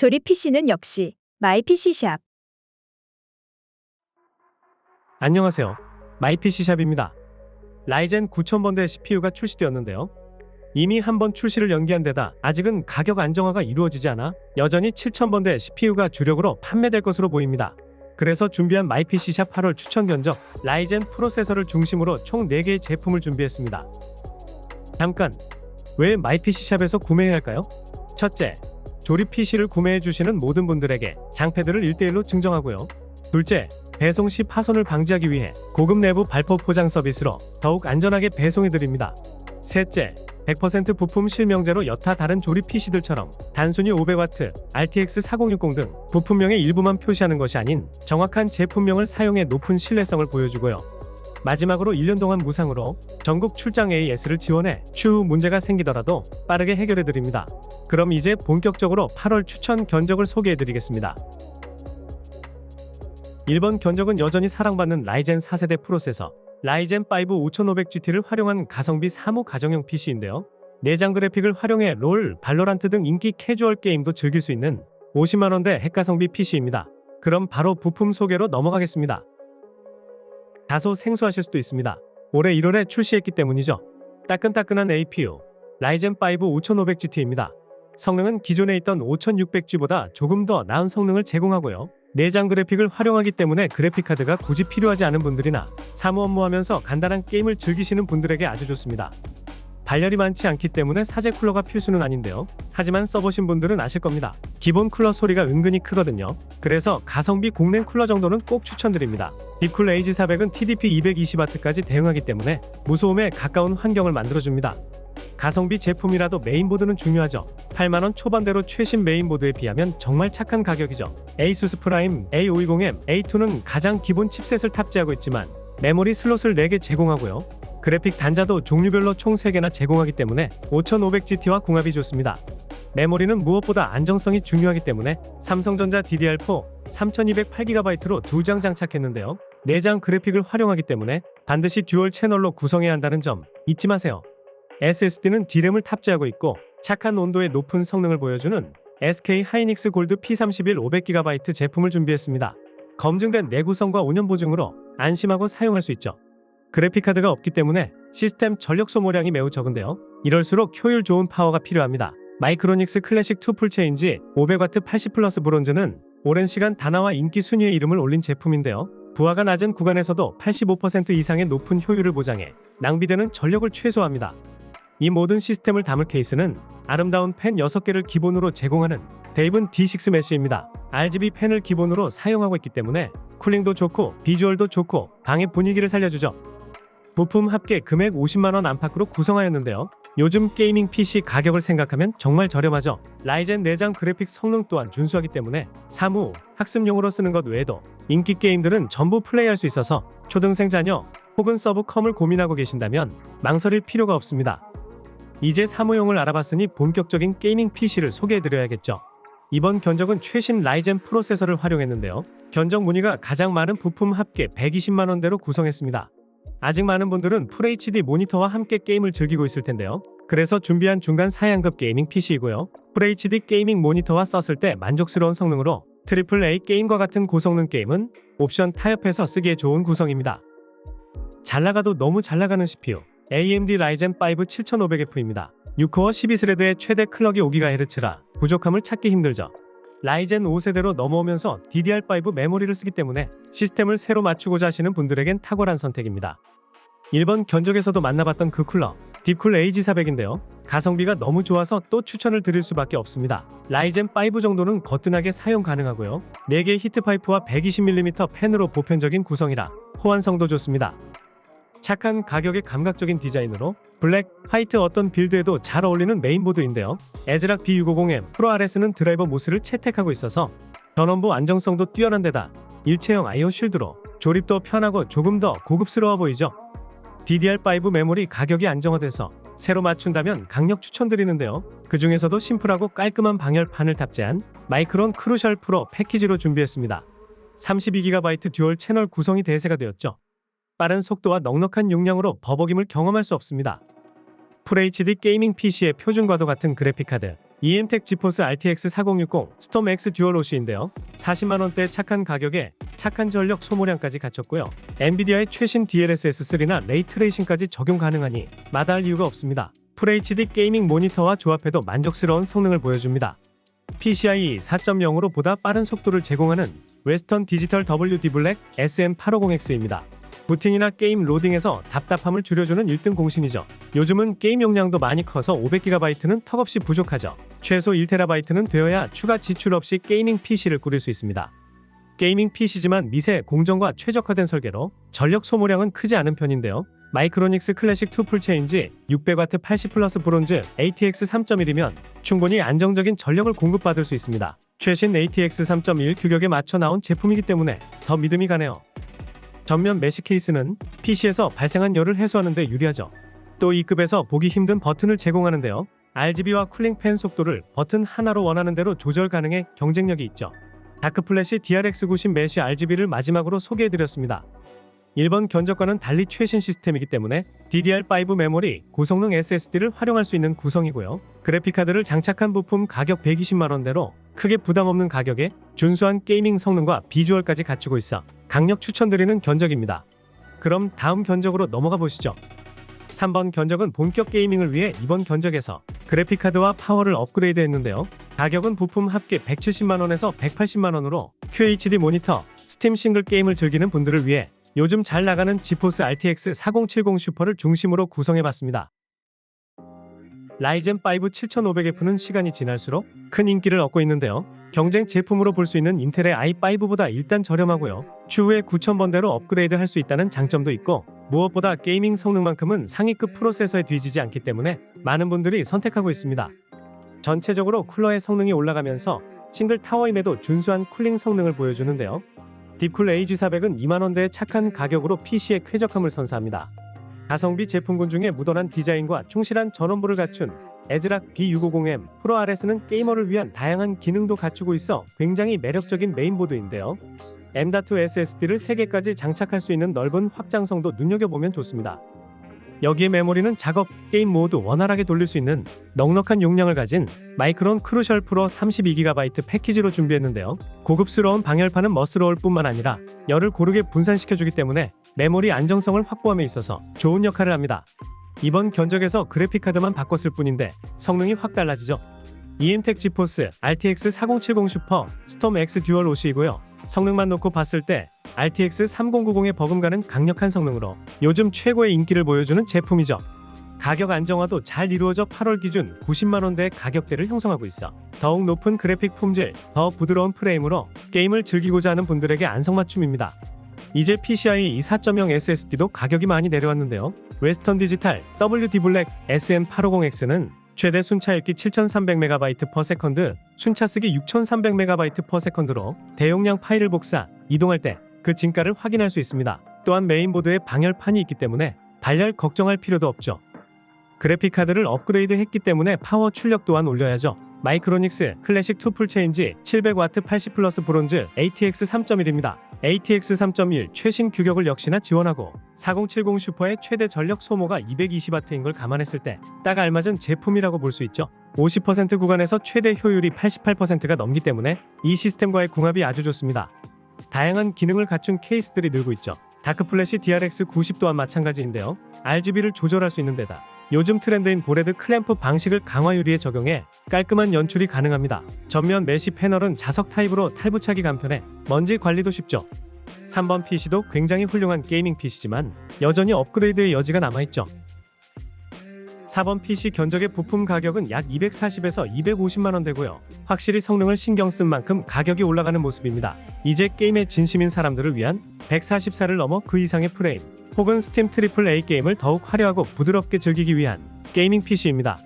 조립 PC는 역시 마이 PC샵. 안녕하세요. 마이PC샵입니다. 라이젠 9000번대 CPU가 출시되었는데요. 이미 한 번 출시를 연기한 데다 아직은 가격 안정화가 이루어지지 않아 여전히 7000번대 CPU가 주력으로 판매될 것으로 보입니다. 그래서 준비한 마이PC샵 8월 추천 견적 라이젠 프로세서를 중심으로 총 4개의 제품을 준비했습니다. 잠깐, 왜 마이PC샵에서 구매해야 할까요? 첫째, 조립 PC를 구매해 주시는 모든 분들에게 장패들을 1대1로 증정하고요. 둘째, 배송 시 파손을 방지하기 위해 고급 내부 발포 포장 서비스로 더욱 안전하게 배송해 드립니다. 셋째, 100% 부품 실명제로 여타 다른 조립 PC들처럼 단순히 500W, RTX 4060 등 부품명의 일부만 표시하는 것이 아닌 정확한 제품명을 사용해 높은 신뢰성을 보여주고요. 마지막으로 1년 동안 무상으로 전국 출장 AS를 지원해 추후 문제가 생기더라도 빠르게 해결해 드립니다. 그럼 이제 본격적으로 8월 추천 견적을 소개해 드리겠습니다. 1번 견적은 여전히 사랑받는 라이젠 4세대 프로세서 라이젠 5 5500GT를 활용한 가성비 사무 가정용 PC인데요. 내장 그래픽을 활용해 롤, 발로란트 등 인기 캐주얼 게임도 즐길 수 있는 50만원대 핵가성비 PC입니다. 그럼 바로 부품 소개로 넘어가겠습니다. 다소 생소하실 수도 있습니다. 올해 1월에 출시했기 때문이죠. 따끈따끈한 APU 라이젠 5 5500GT입니다. 성능은 기존에 있던 5600G보다 조금 더 나은 성능을 제공하고요. 내장 그래픽을 활용하기 때문에 그래픽카드가 굳이 필요하지 않은 분들이나 사무 업무하면서 간단한 게임을 즐기시는 분들에게 아주 좋습니다. 발열이 많지 않기 때문에 사제 쿨러가 필수는 아닌데요. 하지만 써보신 분들은 아실 겁니다. 기본 쿨러 소리가 은근히 크거든요. 그래서 가성비 공랭 쿨러 정도는 꼭 추천드립니다. 딥쿨 AG400은 TDP 220W까지 대응하기 때문에 무소음에 가까운 환경을 만들어줍니다. 가성비 제품이라도 메인보드는 중요하죠. 8만원 초반대로 최신 메인보드에 비하면 정말 착한 가격이죠. ASUS 프라임 A520M A2는 가장 기본 칩셋을 탑재하고 있지만 메모리 슬롯을 4개 제공하고요. 그래픽 단자도 종류별로 총 3개나 제공하기 때문에 5500GT와 궁합이 좋습니다. 메모리는 무엇보다 안정성이 중요하기 때문에 삼성전자 DDR4 3208GB로 두 장 장착했는데요. 4장 그래픽을 활용하기 때문에 반드시 듀얼 채널로 구성해야 한다는 점 잊지 마세요. SSD는 D램을 탑재하고 있고 착한 온도의 높은 성능을 보여주는 SK 하이닉스 골드 P31 500GB 제품을 준비했습니다. 검증된 내구성과 5년 보증으로 안심하고 사용할 수 있죠. 그래픽카드가 없기 때문에 시스템 전력 소모량이 매우 적은데요. 이럴수록 효율 좋은 파워가 필요합니다. 마이크로닉스 클래식 2 풀체인지 500W 80 플러스 브론즈는 오랜 시간 다나와 인기 순위에 이름을 올린 제품인데요. 부하가 낮은 구간에서도 85% 이상의 높은 효율을 보장해 낭비되는 전력을 최소화합니다. 이 모든 시스템을 담을 케이스는 아름다운 펜 6개를 기본으로 제공하는 데이븐 D6 메쉬입니다. RGB 펜을 기본으로 사용하고 있기 때문에 쿨링도 좋고 비주얼도 좋고 방의 분위기를 살려주죠. 부품 합계 금액 50만원 안팎으로 구성하였는데요. 요즘 게이밍 PC 가격을 생각하면 정말 저렴하죠. 라이젠 내장 그래픽 성능 또한 준수하기 때문에 사무, 학습용으로 쓰는 것 외에도 인기 게임들은 전부 플레이할 수 있어서 초등생 자녀 혹은 서브컴을 고민하고 계신다면 망설일 필요가 없습니다. 이제 사무용을 알아봤으니 본격적인 게이밍 PC를 소개해드려야겠죠. 이번 견적은 최신 라이젠 프로세서를 활용했는데요. 견적 문의가 가장 많은 부품 합계 120만원대로 구성했습니다. 아직 많은 분들은 FHD 모니터와 함께 게임을 즐기고 있을 텐데요. 그래서 준비한 중간 사양급 게이밍 PC이고요. FHD 게이밍 모니터와 썼을 때 만족스러운 성능으로 AAA 게임과 같은 고성능 게임은 옵션 타협해서 쓰기에 좋은 구성입니다. 잘 나가도 너무 잘 나가는 CPU AMD 라이젠 5 7500F입니다. 6코어 12스레드의 최대 클럭이 5GHz라 부족함을 찾기 힘들죠. 라이젠 5세대로 넘어오면서 DDR5 메모리를 쓰기 때문에 시스템을 새로 맞추고자 하시는 분들에겐 탁월한 선택입니다. 1번 견적에서도 만나봤던 그 쿨러 딥쿨 AG400인데요. 가성비가 너무 좋아서 또 추천을 드릴 수밖에 없습니다. 라이젠 5 정도는 거뜬하게 사용 가능하고요. 4개의 히트파이프와 120mm 펜으로 보편적인 구성이라 호환성도 좋습니다. 착한 가격의 감각적인 디자인으로 블랙, 화이트 어떤 빌드에도 잘 어울리는 메인보드인데요. 에즈락 B650M 프로 RS는 드라이버 모스를 채택하고 있어서 전원부 안정성도 뛰어난 데다 일체형 아이오 쉴드로 조립도 편하고 조금 더 고급스러워 보이죠. DDR5 메모리 가격이 안정화돼서 새로 맞춘다면 강력 추천드리는데요. 그 중에서도 심플하고 깔끔한 방열판을 탑재한 마이크론 크루셜 프로 패키지로 준비했습니다. 32GB 듀얼 채널 구성이 대세가 되었죠. 빠른 속도와 넉넉한 용량으로 버벅임을 경험할 수 없습니다. FHD 게이밍 PC의 표준과도 같은 그래픽카드, EM텍 지포스 RTX 4060 스톰 X 듀얼 OC인데요. 40만 원대 착한 가격에 착한 전력 소모량까지 갖췄고요. 엔비디아의 최신 DLSS3나 레이 트레이싱까지 적용 가능하니 마다할 이유가 없습니다. FHD 게이밍 모니터와 조합해도 만족스러운 성능을 보여줍니다. PCIe 4.0으로 보다 빠른 속도를 제공하는 웨스턴 디지털 WD 블랙 SM850X입니다. 부팅이나 게임 로딩에서 답답함을 줄여주는 1등 공신이죠. 요즘은 게임 용량도 많이 커서 500GB는 턱없이 부족하죠. 최소 1TB는 되어야 추가 지출 없이 게이밍 PC를 꾸릴 수 있습니다. 게이밍 PC지만 미세, 공정과 최적화된 설계로 전력 소모량은 크지 않은 편인데요. 마이크로닉스 클래식 2 풀체인지 600W 80 플러스 브론즈 ATX 3.1이면 충분히 안정적인 전력을 공급받을 수 있습니다. 최신 ATX 3.1 규격에 맞춰 나온 제품이기 때문에 더 믿음이 가네요. 전면 메시 케이스는 PC에서 발생한 열을 해소하는 데 유리하죠. 또 이 급에서 보기 힘든 버튼을 제공하는데요. RGB와 쿨링 팬 속도를 버튼 하나로 원하는 대로 조절 가능해 경쟁력이 있죠. 다크플래시 DRX90 메쉬 RGB를 마지막으로 소개해드렸습니다. 1번 견적과는 달리 최신 시스템이기 때문에 DDR5 메모리, 고성능 SSD를 활용할 수 있는 구성이고요. 그래픽카드를 장착한 부품 가격 120만원대로 크게 부담 없는 가격에 준수한 게이밍 성능과 비주얼까지 갖추고 있어 강력 추천드리는 견적입니다. 그럼 다음 견적으로 넘어가 보시죠. 3번 견적은 본격 게이밍을 위해 이번 견적에서 그래픽카드와 파워를 업그레이드 했는데요. 가격은 부품 합계 170만원에서 180만원으로 QHD 모니터, 스팀 싱글 게임을 즐기는 분들을 위해 요즘 잘 나가는 지포스 RTX 4070 슈퍼를 중심으로 구성해봤습니다. 라이젠 5 7500F는 시간이 지날수록 큰 인기를 얻고 있는데요. 경쟁 제품으로 볼 수 있는 인텔의 i5보다 일단 저렴하고요. 추후에 9000번대로 업그레이드 할 수 있다는 장점도 있고 무엇보다 게이밍 성능만큼은 상위급 프로세서에 뒤지지 않기 때문에 많은 분들이 선택하고 있습니다. 전체적으로 쿨러의 성능이 올라가면서 싱글 타워임에도 준수한 쿨링 성능을 보여주는데요. 딥쿨 AG400은 2만원대의 착한 가격으로 PC의 쾌적함을 선사합니다. 가성비 제품군 중에 무던한 디자인과 충실한 전원부를 갖춘 에즈락 B650M 프로 RS는 게이머를 위한 다양한 기능도 갖추고 있어 굉장히 매력적인 메인보드인데요. M.2 SSD를 3개까지 장착할 수 있는 넓은 확장성도 눈여겨보면 좋습니다. 여기에 메모리는 작업, 게임 모두 원활하게 돌릴 수 있는 넉넉한 용량을 가진 마이크론 크루셜 프로 32GB 패키지로 준비했는데요. 고급스러운 방열판은 멋스러울 뿐만 아니라 열을 고르게 분산시켜주기 때문에 메모리 안정성을 확보함에 있어서 좋은 역할을 합니다. 이번 견적에서 그래픽카드만 바꿨을 뿐인데 성능이 확 달라지죠. EM텍 지포스 RTX 4070 슈퍼 스톰 X 듀얼 OC이고요. 성능만 놓고 봤을 때 RTX 3090에 버금가는 강력한 성능으로 요즘 최고의 인기를 보여주는 제품이죠. 가격 안정화도 잘 이루어져 8월 기준 90만원대의 가격대를 형성하고 있어 더욱 높은 그래픽 품질, 더 부드러운 프레임으로 게임을 즐기고자 하는 분들에게 안성맞춤입니다. 이제 PCIe 4.0 SSD도 가격이 많이 내려왔는데요. 웨스턴 디지털 WD 블랙 SM850X는 최대 순차 읽기 7300MB/s, 순차 쓰기 6300MB/s로 대용량 파일을 복사, 이동할 때 그 진가를 확인할 수 있습니다. 또한 메인보드에 방열판이 있기 때문에 발열 걱정할 필요도 없죠. 그래픽카드를 업그레이드 했기 때문에 파워 출력 또한 올려야죠. 마이크로닉스 클래식 2 풀체인지 700W 80 플러스 브론즈 ATX 3.1입니다. ATX 3.1 최신 규격을 역시나 지원하고 4070 슈퍼의 최대 전력 소모가 220W인 걸 감안했을 때 딱 알맞은 제품이라고 볼 수 있죠. 50% 구간에서 최대 효율이 88%가 넘기 때문에 이 시스템과의 궁합이 아주 좋습니다. 다양한 기능을 갖춘 케이스들이 늘고 있죠. 다크플래시 DRX90 또한 마찬가지인데요. RGB를 조절할 수 있는 데다 요즘 트렌드인 보레드 클램프 방식을 강화 유리에 적용해 깔끔한 연출이 가능합니다. 전면 메시 패널은 자석 타입으로 탈부착이 간편해 먼지 관리도 쉽죠. 3번 PC도 굉장히 훌륭한 게이밍 PC지만 여전히 업그레이드의 여지가 남아있죠. 4번 PC 견적의 부품 가격은 약 240에서 250만 원 되고요. 확실히 성능을 신경 쓴 만큼 가격이 올라가는 모습입니다. 이제 게임에 진심인 사람들을 위한 144를 넘어 그 이상의 프레임, 혹은 스팀 트리플 A 게임을 더욱 화려하고 부드럽게 즐기기 위한 게이밍 PC입니다.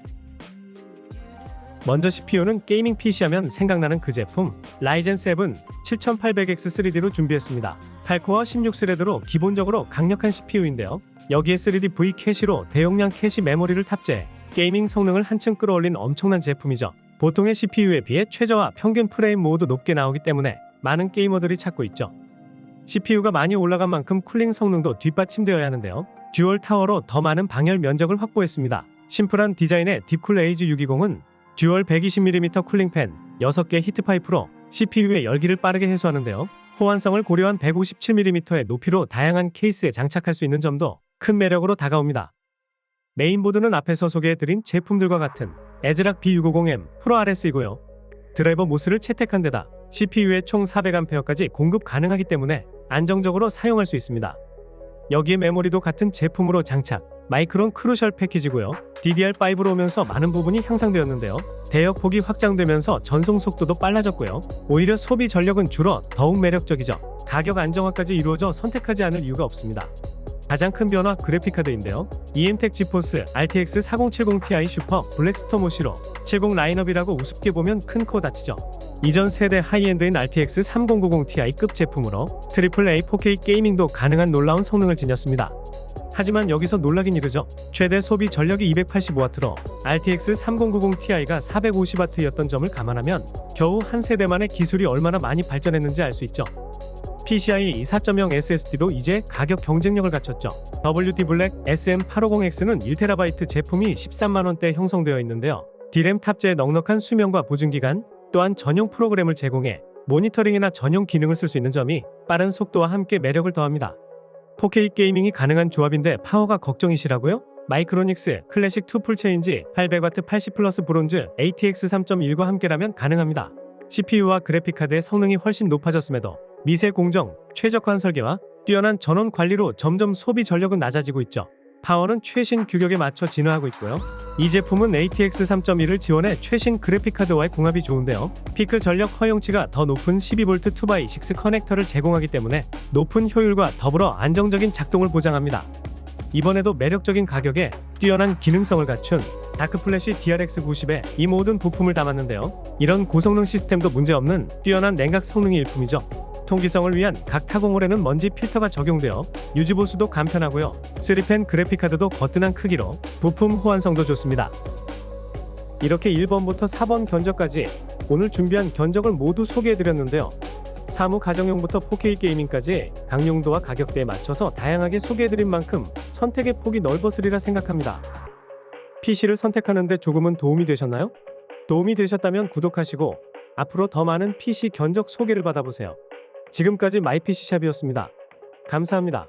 먼저 CPU는 게이밍 PC 하면 생각나는 그 제품 라이젠 7 7800X3D로 준비했습니다. 8코어 16스레드로 기본적으로 강력한 CPU인데요. 여기에 3D V 캐시로 대용량 캐시 메모리를 탑재해 게이밍 성능을 한층 끌어올린 엄청난 제품이죠. 보통의 CPU에 비해 최저와 평균 프레임 모두 높게 나오기 때문에 많은 게이머들이 찾고 있죠. CPU가 많이 올라간 만큼 쿨링 성능도 뒷받침되어야 하는데요. 듀얼 타워로 더 많은 방열 면적을 확보했습니다. 심플한 디자인의 딥쿨 에이지 620은 듀얼 120mm 쿨링팬 6개 히트파이프로 CPU의 열기를 빠르게 해소하는데요. 호환성을 고려한 157mm의 높이로 다양한 케이스에 장착할 수 있는 점도 큰 매력으로 다가옵니다. 메인보드는 앞에서 소개해드린 제품들과 같은 에즈락 B650M 프로 RS이고요. 드라이버 모스를 채택한 데다 CPU에 총 400A까지 공급 가능하기 때문에 안정적으로 사용할 수 있습니다. 여기에 메모리도 같은 제품으로 장착, 마이크론 크루셜 패키지고요. DDR5로 오면서 많은 부분이 향상되었는데요. 대역 폭이 확장되면서 전송 속도도 빨라졌고요. 오히려 소비 전력은 줄어 더욱 매력적이죠. 가격 안정화까지 이루어져 선택하지 않을 이유가 없습니다. 가장 큰 변화 그래픽카드인데요. EMTEC 지포스 RTX 4070ti 슈퍼 블랙스톰 오시로 70 라인업이라고 우습게 보면 큰 코 다치죠. 이전 세대 하이엔드인 RTX 3090ti급 제품으로 트리플 A 4K 게이밍도 가능한 놀라운 성능을 지녔습니다. 하지만 여기서 놀라긴 이르죠. 최대 소비 전력이 285W로 RTX 3090ti가 450W였던 점을 감안하면 겨우 한 세대만의 기술이 얼마나 많이 발전했는지 알 수 있죠. PCIe 4.0 SSD도 이제 가격 경쟁력을 갖췄죠. WD 블랙 SM850X는 1TB 제품이 13만원대 형성되어 있는데요. D램 탑재에 넉넉한 수명과 보증기간, 또한 전용 프로그램을 제공해 모니터링이나 전용 기능을 쓸 수 있는 점이 빠른 속도와 함께 매력을 더합니다. 4K 게이밍이 가능한 조합인데 파워가 걱정이시라고요? 마이크로닉스 클래식 2 풀체인지 800W 80 플러스 브론즈 ATX 3.1과 함께라면 가능합니다. CPU와 그래픽카드의 성능이 훨씬 높아졌음에도 미세 공정, 최적화한 설계와 뛰어난 전원 관리로 점점 소비 전력은 낮아지고 있죠. 파워는 최신 규격에 맞춰 진화하고 있고요. 이 제품은 ATX 3.1을 지원해 최신 그래픽카드와의 궁합이 좋은데요. 피크 전력 허용치가 더 높은 12V 2x6 커넥터를 제공하기 때문에 높은 효율과 더불어 안정적인 작동을 보장합니다. 이번에도 매력적인 가격에 뛰어난 기능성을 갖춘 다크플래시 DRX 90에 이 모든 부품을 담았는데요. 이런 고성능 시스템도 문제없는 뛰어난 냉각 성능이 일품이죠. 통기성을 위한 각 타공홀에는 먼지 필터가 적용되어 유지 보수도 간편하고요. 3펜 그래픽카드도 거뜬한 크기로 부품 호환성도 좋습니다. 이렇게 1번부터 4번 견적까지 오늘 준비한 견적을 모두 소개해드렸는데요. 사무 가정용부터 4K 게이밍까지 각 용도와 가격대에 맞춰서 다양하게 소개해드린 만큼 선택의 폭이 넓었으리라 생각합니다. PC를 선택하는데 조금은 도움이 되셨나요? 도움이 되셨다면 구독하시고 앞으로 더 많은 PC 견적 소개를 받아보세요. 지금까지 마이PC샵이었습니다. 감사합니다.